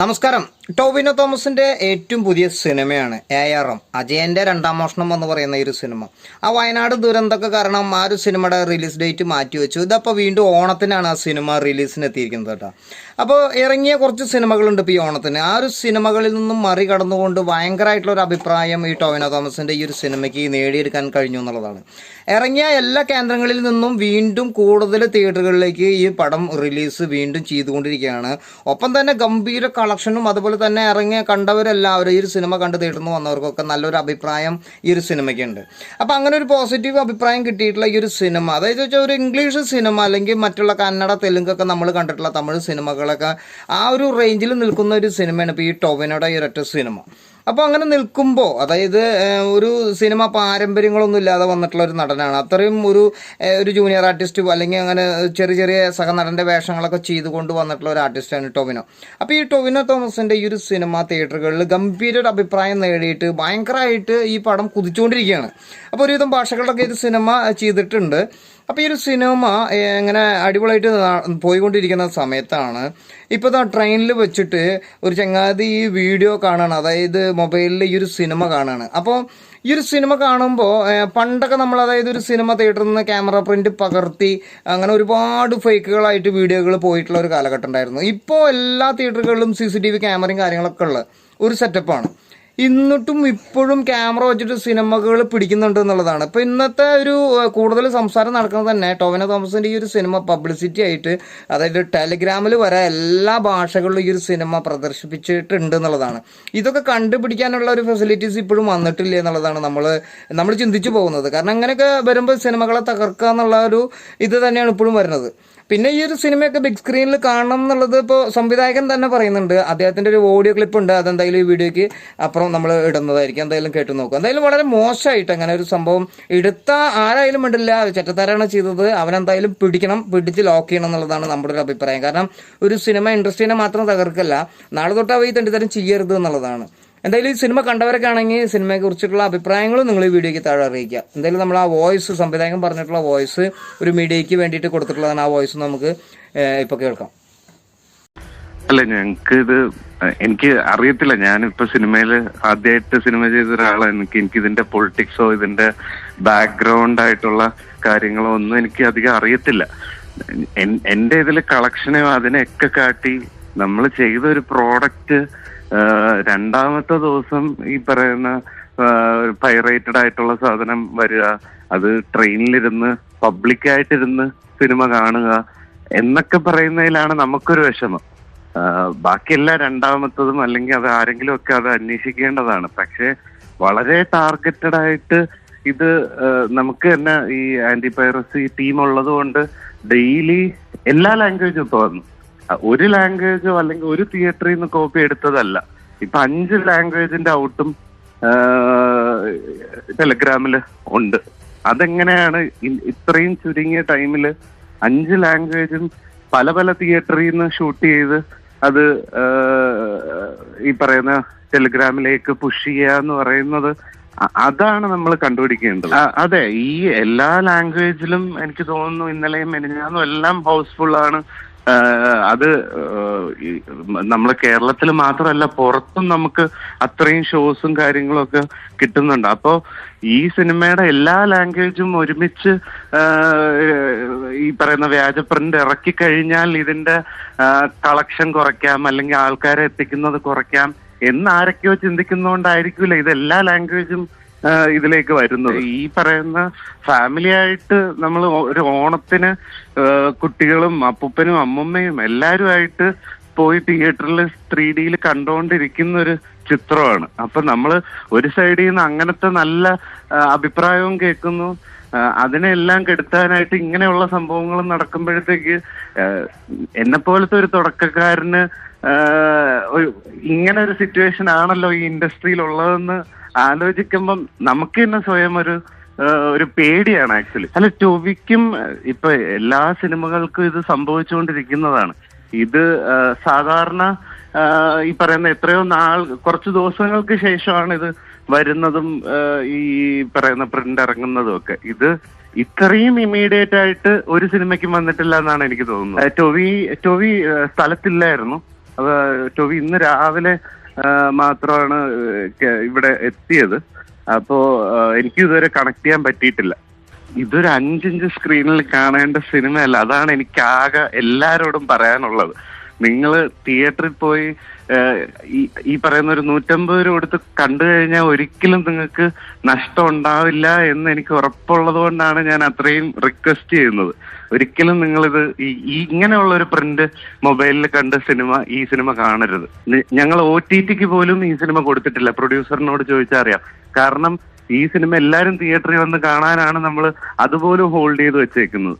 നമസ്കാരം ടോവിനോ തോമസിന്റെ ഏറ്റവും പുതിയ സിനിമയാണ് എ ആർ എം അജയന്റെ രണ്ടാം മോഷണം എന്ന് പറയുന്ന ഈ ഒരു സിനിമ. ആ വയനാട് ദുരന്തമൊക്കെ കാരണം ആ ഒരു സിനിമയുടെ റിലീസ് ഡേറ്റ് മാറ്റി മാറ്റിവെച്ചു ഇതപ്പോൾ വീണ്ടും ഓണത്തിനാണ് ആ സിനിമ റിലീസിന് എത്തിയിരിക്കുന്നത് കേട്ടോ. അപ്പോൾ ഇറങ്ങിയ കുറച്ച് സിനിമകളുണ്ട് ഇപ്പോൾ ഈ ഓണത്തിന്. ആ ഒരു സിനിമകളിൽ നിന്നും മറികടന്നുകൊണ്ട് ഭയങ്കരമായിട്ടുള്ള ഒരു അഭിപ്രായം ഈ ടോവിനോ തോമസിന്റെ ഈ ഒരു സിനിമയ്ക്ക് നേടിയെടുക്കാൻ കഴിഞ്ഞു എന്നുള്ളതാണ്. ഇറങ്ങിയ എല്ലാ കേന്ദ്രങ്ങളിൽ നിന്നും വീണ്ടും കൂടുതൽ തിയേറ്ററുകളിലേക്ക് ഈ പടം റിലീസ് വീണ്ടും ചെയ്തുകൊണ്ടിരിക്കുകയാണ്. ഒപ്പം തന്നെ ഗംഭീര കളക്ഷനും അതുപോലെ തന്നെ ഇറങ്ങി കണ്ടവരെല്ലാവരും ഈ ഒരു സിനിമ കണ്ട് തീർന്നു വന്നവർക്കൊക്കെ നല്ലൊരു അഭിപ്രായം ഈ ഒരു സിനിമയ്ക്കുണ്ട്. അപ്പോൾ അങ്ങനെ ഒരു പോസിറ്റീവ് അഭിപ്രായം കിട്ടിയിട്ടുള്ള ഈ ഒരു സിനിമ അതായത് വെച്ചാൽ ഒരു ഇംഗ്ലീഷ് സിനിമ അല്ലെങ്കിൽ മറ്റുള്ള കന്നഡ തെലുങ്കൊക്കെ നമ്മൾ കണ്ടിട്ടുള്ള തമിഴ് സിനിമകളൊക്കെ ആ ഒരു റേഞ്ചിൽ നിൽക്കുന്ന ഒരു സിനിമയാണ് ഇപ്പോൾ ഈ ടോവിനോടെ ഈ ഒരൊറ്റ സിനിമ. അപ്പോൾ അങ്ങനെ നിൽക്കുമ്പോൾ അതായത് ഒരു സിനിമ പാരമ്പര്യങ്ങളൊന്നും ഇല്ലാതെ വന്നിട്ടുള്ള ഒരു നടനാണ്. അത്രയും ഒരു ഒരു ജൂനിയർ ആർട്ടിസ്റ്റ് അല്ലെങ്കിൽ അങ്ങനെ ചെറിയ ചെറിയ സഹനടന്റെ വേഷങ്ങളൊക്കെ ചെയ്തുകൊണ്ട് വന്നിട്ടുള്ള ഒരു ആർട്ടിസ്റ്റാണ് ടൊവിനോ. അപ്പോൾ ഈ ടൊവിനോ തോമസിന്റെ ഈ ഒരു സിനിമ തിയേറ്ററുകളിൽ ഗംഭീര ഒരു അഭിപ്രായം നേടിയിട്ട് ഭയങ്കരമായിട്ട് ഈ പടം കുതിച്ചുകൊണ്ടിരിക്കുകയാണ്. അപ്പോൾ ഒരുവിധം ഭാഷകളിലൊക്കെ ഇത് സിനിമ ചെയ്തിട്ടുണ്ട്. അപ്പോൾ ഈ ഒരു സിനിമ ഇങ്ങനെ അടിപൊളിയായിട്ട് പോയിക്കൊണ്ടിരിക്കുന്ന സമയത്താണ് ഇപ്പോൾ ദാ ട്രെയിനിൽ വെച്ചിട്ട് ഒരു ചങ്ങാതി ഈ വീഡിയോ കാണാണ്. അതായത് മൊബൈലിൽ ഈ ഒരു സിനിമ കാണാണ്. അപ്പോൾ ഈ ഒരു സിനിമ കാണുമ്പോൾ പണ്ടൊക്കെ നമ്മൾ അതായത് ഒരു സിനിമ തിയേറ്ററിൽ നിന്ന് ക്യാമറ പ്രിന്റ് പകർത്തി അങ്ങനെ ഒരുപാട് ഫേക്കുകളായിട്ട് വീഡിയോകൾ പോയിട്ടുള്ള ഒരു കാലഘട്ടം ഉണ്ടായിരുന്നു. ഇപ്പോൾ എല്ലാ തിയേറ്ററുകളിലും സി സി ടി വി ക്യാമറയും കാര്യങ്ങളൊക്കെ ഉള്ള ഒരു സെറ്റപ്പാണ്. എന്നിട്ടും ഇപ്പോഴും ക്യാമറ വെച്ചിട്ട് സിനിമകൾ പിടിക്കുന്നുണ്ട് എന്നുള്ളതാണ്. അപ്പോൾ ഇന്നത്തെ ഒരു കൂടുതൽ സംസാരം നടക്കുന്നത് തന്നെ ടോവിനോ തോമസിന്റെ ഈ ഒരു സിനിമ പബ്ലിസിറ്റി ആയിട്ട് അതായത് ടെലിഗ്രാമിൽ വരെ എല്ലാ ഭാഷകളിലും ഈ ഒരു സിനിമ പ്രദർശിപ്പിച്ചിട്ടുണ്ട് എന്നുള്ളതാണ്. ഇതൊക്കെ കണ്ടുപിടിക്കാനുള്ള ഒരു ഫെസിലിറ്റീസ് ഇപ്പോഴും വന്നിട്ടില്ല എന്നുള്ളതാണ് നമ്മൾ നമ്മൾ ചിന്തിച്ചു പോകുന്നത്. കാരണം അങ്ങനെയൊക്കെ വരുമ്പോൾ സിനിമകളെ തകർക്കുക എന്നുള്ള ഒരു ഇത് തന്നെയാണ് ഇപ്പോഴും വരുന്നത്. പിന്നെ ഈ ഒരു സിനിമയൊക്കെ ബിഗ് സ്ക്രീനിൽ കാണണം എന്നുള്ളത് ഇപ്പോൾ സംവിധായകൻ തന്നെ പറയുന്നുണ്ട്. അദ്ദേഹത്തിന്റെ ഒരു ഓഡിയോ ക്ലിപ്പ് ഉണ്ട്. അതെന്തായാലും ഈ വീഡിയോയ്ക്ക് അപ്പുറം നമ്മൾ ഇടുന്നതായിരിക്കും. എന്തായാലും കേട്ടു നോക്കും എന്തായാലും വളരെ മോശമായിട്ട് അങ്ങനെ ഒരു സംഭവം എടുത്ത ആരായാലും ഉണ്ടല്ല ചെറ്റത്താരാണ് ചെയ്തത്. അവനെന്തായാലും പിടിക്കണം പിടിച്ച് ലോക്ക് ചെയ്യണം എന്നുള്ളതാണ് നമ്മുടെ ഒരു അഭിപ്രായം. കാരണം ഒരു സിനിമ ഇൻഡസ്ട്രീനെ മാത്രം തകർക്കല്ല നാളെ തൊട്ട് അവ ഈ തെണ്ടിത്തരം ചെയ്യരുത് എന്നുള്ളതാണ്. എന്തായാലും ഈ സിനിമ കണ്ടവരൊക്കെ ആണെങ്കിൽ സിനിമയെ കുറിച്ചിട്ടുള്ള അഭിപ്രായങ്ങളും നിങ്ങൾ ഈ വീഡിയോയ്ക്ക് താഴെ അറിയിക്കുക. എന്തായാലും നമ്മൾ ആ വോയിസ് സംവിധായകൻ പറഞ്ഞിട്ടുള്ള വോയിസ് ഒരു മീഡിയയ്ക്ക് വേണ്ടിയിട്ട് കൊടുത്തിട്ടുള്ളതാണ് ആ വോയിസ് നമുക്ക് ഇപ്പോൾ കേൾക്കാം. അല്ല ഞങ്ങൾക്ക് ഇത് എനിക്ക് അറിയത്തില്ല. ഞാനിപ്പോ സിനിമയിൽ ആദ്യമായിട്ട് സിനിമ ചെയ്ത ഒരാളാണ് എനിക്ക് എനിക്ക് ഇതിന്റെ പൊളിറ്റിക്സോ ഇതിന്റെ ബാക്ക്ഗ്രൗണ്ട് ആയിട്ടുള്ള കാര്യങ്ങളോ ഒന്നും എനിക്ക് അധികം അറിയത്തില്ല. എന്റെ ഇതിൽ കളക്ഷനും അതിനെയൊക്കെ കാട്ടി നമ്മൾ ചെയ്ത ഒരു പ്രോഡക്റ്റ് രണ്ടാമത്തെ ദിവസം ഈ പറയുന്ന പൈറേറ്റഡ് ആയിട്ടുള്ള സാധനം വരിക അത് ട്രെയിനിലിരുന്ന് പബ്ലിക്കായിട്ടിരുന്ന് സിനിമ കാണുക എന്നൊക്കെ പറയുന്നതിലാണ് നമുക്കൊരു വിഷമം. ബാക്കിയെല്ലാം രണ്ടാമത്തതും അല്ലെങ്കിൽ അത് ആരെങ്കിലും ഒക്കെ അത് അന്വേഷിക്കേണ്ടതാണ്. പക്ഷെ വളരെ ടാർഗറ്റഡ് ആയിട്ട് ഇത് നമുക്ക് തന്നെ ഈ ആന്റി പൈറസി ടീം ഉള്ളത് കൊണ്ട് ഡെയിലി എല്ലാ ലാംഗ്വേജും ഇപ്പൊ വന്നു. ഒരു ലാംഗ്വേജോ അല്ലെങ്കിൽ ഒരു തിയേറ്ററിൽ നിന്ന് കോപ്പി എടുത്തതല്ല. ഇപ്പൊ അഞ്ച് ലാംഗ്വേജിന്റെ ഔട്ടും ടെലഗ്രാമിൽ ഉണ്ട്. അതെങ്ങനെയാണ് ഇത്രയും ചുരുങ്ങിയ ടൈമിൽ അഞ്ച് ലാംഗ്വേജും പല പല തിയേറ്ററിൽ നിന്ന് ഷൂട്ട് ചെയ്ത് അത് ഈ പറയുന്ന ടെലിഗ്രാമിലേക്ക് പുഷ് ചെയ്യുക എന്ന് പറയുന്നത് അതാണ് നമ്മൾ കണ്ടുപിടിക്കേണ്ടത്. അതെ ഈ എല്ലാ ലാംഗ്വേജിലും എനിക്ക് തോന്നുന്നു ഇന്നലെയും മെനിഞ്ഞാന്നും എല്ലാം ഹൗസ്ഫുൾ ആണ്. അത് നമ്മുടെ കേരളത്തിൽ മാത്രമല്ല പുറത്തും നമുക്ക് അത്രയും ഷോസും കാര്യങ്ങളൊക്കെ കിട്ടുന്നുണ്ട്. അപ്പോ ഈ സിനിമയുടെ എല്ലാ ലാംഗ്വേജും ഒരുമിച്ച് ഈ പറയുന്ന വ്യാജ പ്രിന്റ് ഇറക്കി കഴിഞ്ഞാൽ ഇതിന്റെ കളക്ഷൻ കുറയ്ക്കാം അല്ലെങ്കിൽ ആൾക്കാരെ എത്തിക്കുന്നത് കുറയ്ക്കാം എന്ന് ആരൊക്കെയോ ചിന്തിക്കുന്നതുകൊണ്ടായിരിക്കില്ല ഇത് എല്ലാ ലാംഗ്വേജും ഇതിലേക്ക് വരുന്നത്. ഈ പറയുന്ന ഫാമിലി ആയിട്ട് നമ്മൾ ഒരു ഓണത്തിന് കുട്ടികളും അപ്പൂപ്പനും അമ്മമ്മയും എല്ലാവരുമായിട്ട് പോയി തിയേറ്ററിൽ ത്രീ ഡിയിൽ കണ്ടുകൊണ്ടിരിക്കുന്ന ഒരു ചിത്രമാണ്. അപ്പൊ നമ്മൾ ഒരു സൈഡിൽ നിന്ന് അങ്ങനത്തെ നല്ല അഭിപ്രായവും കേൾക്കുന്നു. അതിനെല്ലാം കെടുത്താനായിട്ട് ഇങ്ങനെയുള്ള സംഭവങ്ങൾ നടക്കുമ്പോഴത്തേക്ക് എന്നെ പോലത്തെ ഒരു തുടക്കക്കാരന് ഒരു- ഇങ്ങനെ ഒരു സിറ്റുവേഷൻ ആണല്ലോ ഈ ഇൻഡസ്ട്രിയിൽ ഉള്ളതെന്ന് ആലോചിക്കുമ്പം നമുക്ക് തന്നെ സ്വയം ഒരു ഒരു പേടിയാണ് ആക്ച്വലി അല്ല ടൊവിക്കും ഇപ്പൊ എല്ലാ സിനിമകൾക്കും ഇത് സംഭവിച്ചുകൊണ്ടിരിക്കുന്നതാണ്. ഇത് സാധാരണ ഈ പറയുന്ന എത്രയോ നാൾ കുറച്ച് ദിവസങ്ങൾക്ക് ശേഷമാണ് ഇത് വരുന്നതും ഈ പറയുന്ന പ്രിന്റ് ഇറങ്ങുന്നതും ഒക്കെ. ഇത് ഇത്രയും ഇമ്മീഡിയറ്റ് ആയിട്ട് ഒരു സിനിമയ്ക്കും വന്നിട്ടില്ല എന്നാണ് എനിക്ക് തോന്നുന്നത്. ടൊവി ടൊവി സ്ഥലത്തില്ലായിരുന്നു. അത് ടോവി ഇന്ന് രാവിലെ മാത്രമാണ് ഇവിടെ എത്തിയത്. അപ്പോ എനിക്ക് ഇതുവരെ കണക്ട് ചെയ്യാൻ പറ്റിയിട്ടില്ല. ഇതൊരു അഞ്ചിഞ്ച് സ്ക്രീനിൽ കാണേണ്ട സിനിമയല്ല. അതാണ് എനിക്ക് ആകെ എല്ലാരോടും പറയാനുള്ളത്. നിങ്ങൾ തിയേറ്ററിൽ പോയി ഈ പറയുന്ന ഒരു നൂറ്റമ്പത് രൂപ എടുത്ത് കണ്ടു കഴിഞ്ഞാൽ ഒരിക്കലും നിങ്ങൾക്ക് നഷ്ടം ഉണ്ടാവില്ല എന്ന് എനിക്ക് ഉറപ്പുള്ളത് കൊണ്ടാണ് ഞാൻ അത്രയും റിക്വസ്റ്റ് ചെയ്യുന്നത്. ഒരിക്കലും നിങ്ങളിത് ഈ ഇങ്ങനെയുള്ള ഒരു പ്രിന്റ് മൊബൈലിൽ കണ്ട സിനിമ ഈ സിനിമ കാണരുത്. ഞങ്ങൾ ഒ ടി ടിക്ക് പോലും ഈ സിനിമ കൊടുത്തിട്ടില്ല. പ്രൊഡ്യൂസറിനോട് ചോദിച്ചാൽ അറിയാം. കാരണം ഈ സിനിമ എല്ലാരും തിയേറ്ററിൽ വന്ന് കാണാനാണ് നമ്മൾ അതുപോലും ഹോൾഡ് ചെയ്ത് വെച്ചേക്കുന്നത്.